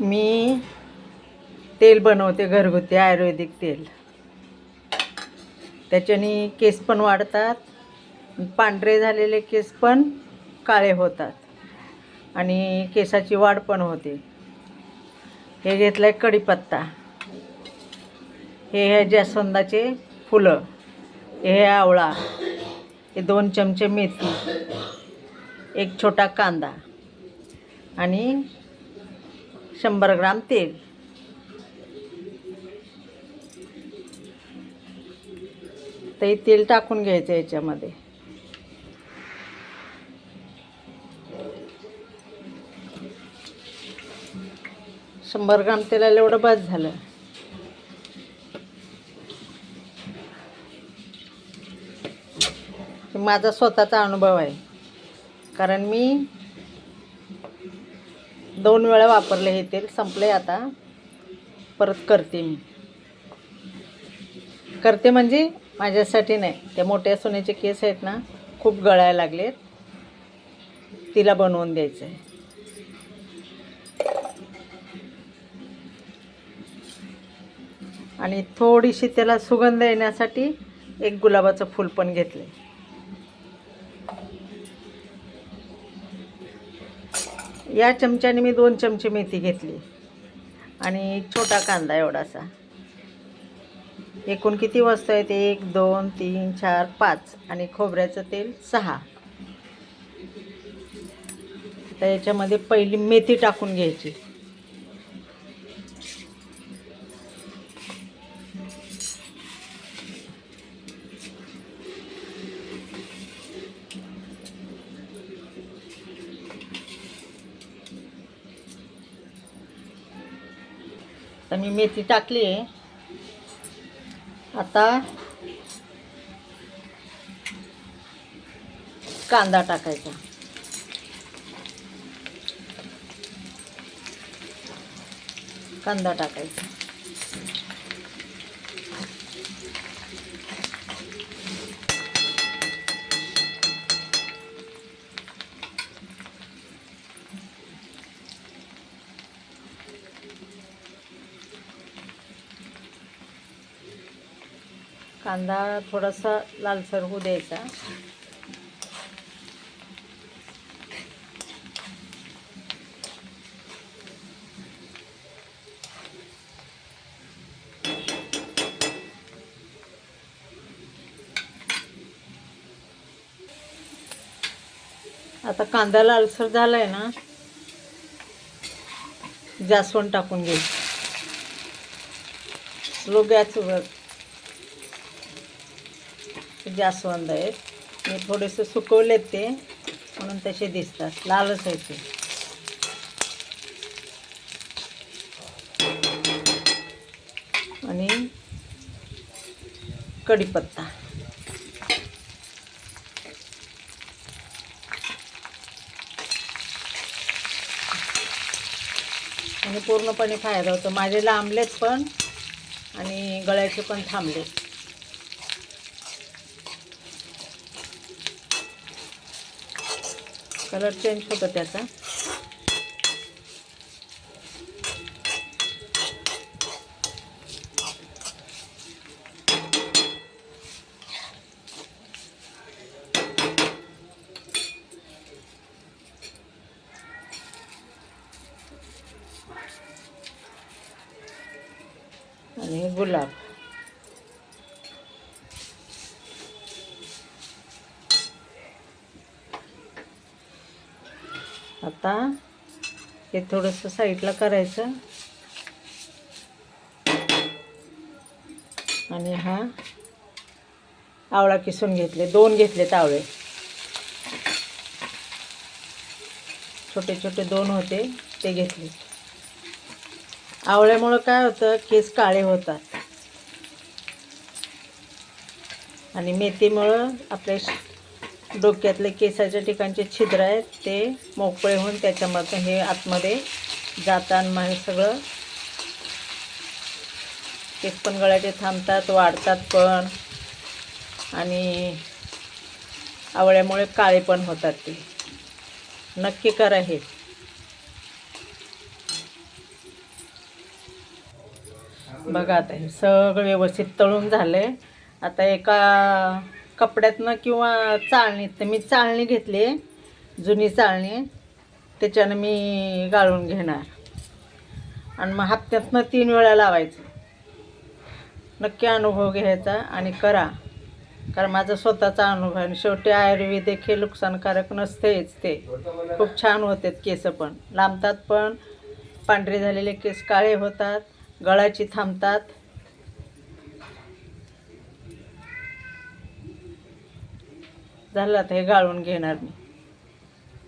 मी तेल बनवते घरगुती आयुर्वेदिक तेल. त्याच्याने केस पण वाढतात पांढरे झालेले केस पण काळे होतात आणि केसाची वाढ पण होते. हे घेतलं आहे कढीपत्ता. हे ह्या जास्वंदाचे फुलं हे आवळा हे दोन चमचे मेथी एक छोटा कांदा आणि शंभर ग्राम तेल. तर तेल टाकून घ्यायचं याच्यामध्ये. शंभर ग्राम तेलाला एवढं बस झालं. माझा स्वतःचा अनुभव आहे. कारण मी दोन वेळा वापरले हे तेल. संपले आता. परत करते मी. करते म्हणजे माझ्यासाठी नाही. त्या मोठ्या सोन्याचे केस आहेत ना खूप गळायला लागलेत. तिला बनवून द्यायचं आहे आणि थोडीशी त्याला सुगंध येण्यासाठी एक गुलाबाचं फूल पण घेतले या चमच्याने मी दोन चमचे मेथी घेतली. आणि एक छोटा कांदा एवढासा. एकूण किती वस्तू आहेत? एक दोन तीन चार पाच. आणि खोबऱ्याचं तेल सहा. तर याच्यामध्ये पहिली मेथी टाकून घ्यायची. आता मी मेथी टाकली आहे. आता कांदा टाकायचा. कांदा टाकायचा. कांदा थोडासा लालसर होऊ द्यायचा. आता कांदा लालसर झालाय ना जास्वंद टाकून घ्यायची स्लो गॅसवर जास्वंद आहेत. मी थोडेसे सुकवलेत ते म्हणून तसे दिसतात. लालच आहेत ते. आणि कढीपत्ता. आणि पूर्णपणे फायदा होतो. माझे लांबलेत पण आणि गळ्याचे पण थांबलेत. कलर चेंज होतो त्याचा. आणि गुलाब. आता हे थोडंसं साईडला करायचं. आणि हा आवळा किसून घेतले दोन घेतलेत आवळे. छोटे छोटे दोन होते ते घेतले. आवळ्यामुळं काय होतं केस काळे होतात. आणि मेथीमुळं आपले डोक्यातले केसाच्या ठिकाणचे छिद्र आहेत ते मोकळे होऊन त्याच्यामधून हे आतमध्ये जाताना हे सगळं केस पण गळ्याचे थांबतात वाढतात पण. आणि आवळ्यामुळे काळे पण होतात ते. नक्की करा हे. बघा आता हे सगळं व्यवस्थित तळून झालं आहे आता एका कपड्यातनं किंवा चाळणीत. तर मी चाळणी घेतली जुनी चाळणी. त्याच्यानं मी गाळून घेणार. आणि मग हप्त्यातनं तीन वेळा लावायचं. नक्की अनुभव घ्यायचा आणि करा. कारण माझा स्वतःचा अनुभव आणि शेवटी आयुर्वेदिक हे नुकसानकारक नसतेच ते. खूप छान होतात केस पण. लांबतात पण. पांढरे झालेले केस काळे होतात. गळाची थांबतात. झालं आता हे गाळून घेणार मी.